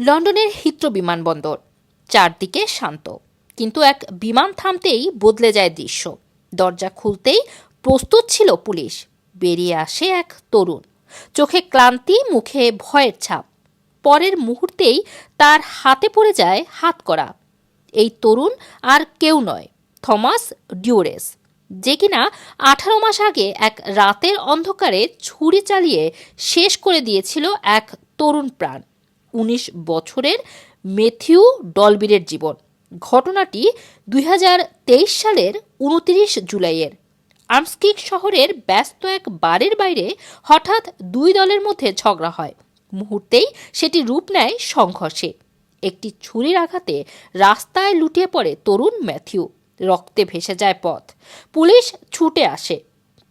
লন্ডনের হিত্রো বিমানবন্দর। চারদিকে শান্ত। কিন্তু এক বিমান থামতেই বদলে যায় দৃশ্য। দরজা খুলতেই প্রস্তুত ছিল পুলিশ। বেরিয়ে আসে এক তরুণ। চোখে ক্লান্তি, মুখে ভয়ের ছাপ। পরের মুহূর্তেই তার হাতে পড়ে যায় হাত করা। এই তরুণ আর কেউ নয়, থমাস ডিউরেস। যে কিনা আঠারো মাস আগে এক রাতের অন্ধকারে ছুরি চালিয়ে শেষ করে দিয়েছিল এক তরুণ প্রাণ। উনিশ বছরের মেথিউ ডলবিরের জীবন। ঘটনাটি দুই হাজার তেইশ সালের উনত্রিশ জুলাইয়ের। আমস্কিক শহরের ব্যস্ত এক বারের বাইরে হঠাৎ দুই দলের মধ্যে ঝগড়া হয়। মুহূর্তেই সেটি রূপ নেয় সংঘর্ষে। একটি ছুরির আঘাতে রাস্তায় লুটিয়ে পড়ে তরুণ ম্যাথিউ। রক্তে ভেসে যায় পথ। পুলিশ ছুটে আসে।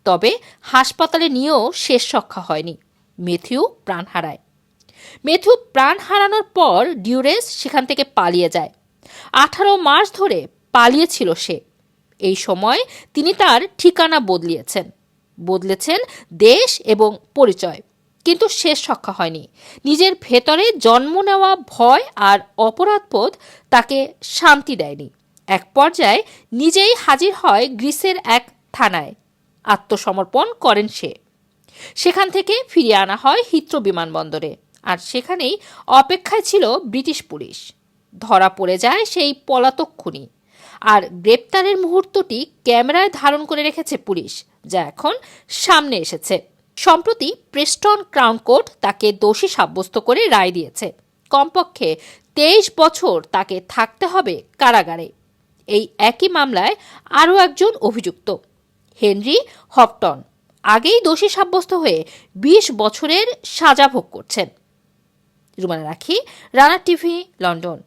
তবে হাসপাতালে নিয়েও শেষ রক্ষা হয়নি। মেথিউ প্রাণ হারায়। মেথু প্রাণ হারানোর পর ডিউরেস সেখান থেকে পালিয়ে যায়। আঠারো মাস ধরে পালিয়েছিল সে। এই সময় তিনি তার ঠিকানা বদলিয়েছেন। বদলেছেন দেশ এবং পরিচয়। কিন্তু শেষ রক্ষা হয়নি। নিজের ভেতরে জন্ম নেওয়া ভয় আর অপরাধবোধ তাকে শান্তি দেয়নি। এক পর্যায়ে নিজেই হাজির হয় গ্রিসের এক থানায়। আত্মসমর্পণ করেন সে। সেখান থেকে ফিরিয়ে আনা হয় হিত্র বিমানবন্দরে। আর সেখানেই অপেক্ষায় ছিল ব্রিটিশ পুলিশ। ধরা পড়ে যায় সেই পলাতক খুনি। আর গ্রেপ্তারের মুহূর্তটি ক্যামেরায় ধারণ করে রেখেছে পুলিশ, যা এখন সামনে এসেছে। সম্প্রতি প্রেস্টন ক্রাউন কোর্ট তাকে দোষী সাব্যস্ত করে রায় দিয়েছে। কমপক্ষে তেইশ বছর তাকে থাকতে হবে কারাগারে। এই একই মামলায় আরও একজন অভিযুক্ত, হেনরি হপটন। আগেই দোষী সাব্যস্ত হয়ে বিশ বছরের সাজা ভোগ করছেন। Rumana Rakhi Rana TV London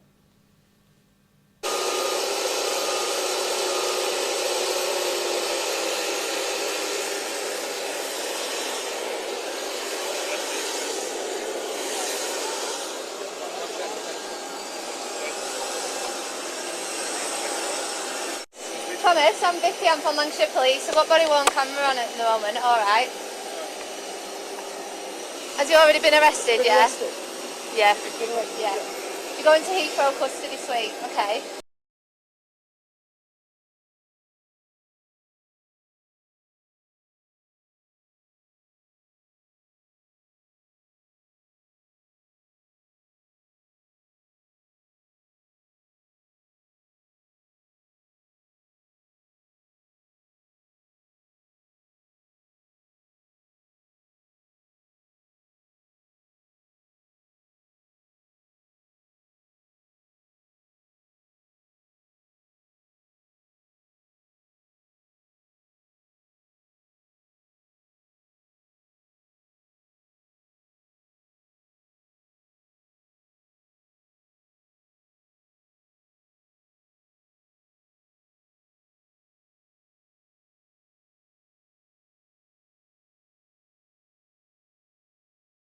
Thomas, I'm Vicky, I'm from Lancashire Police. I've got body worn camera on at the moment, alright. Has he already been arrested, yeah? Yeah. Yeah. You're going to Heathrow custody suite, okay.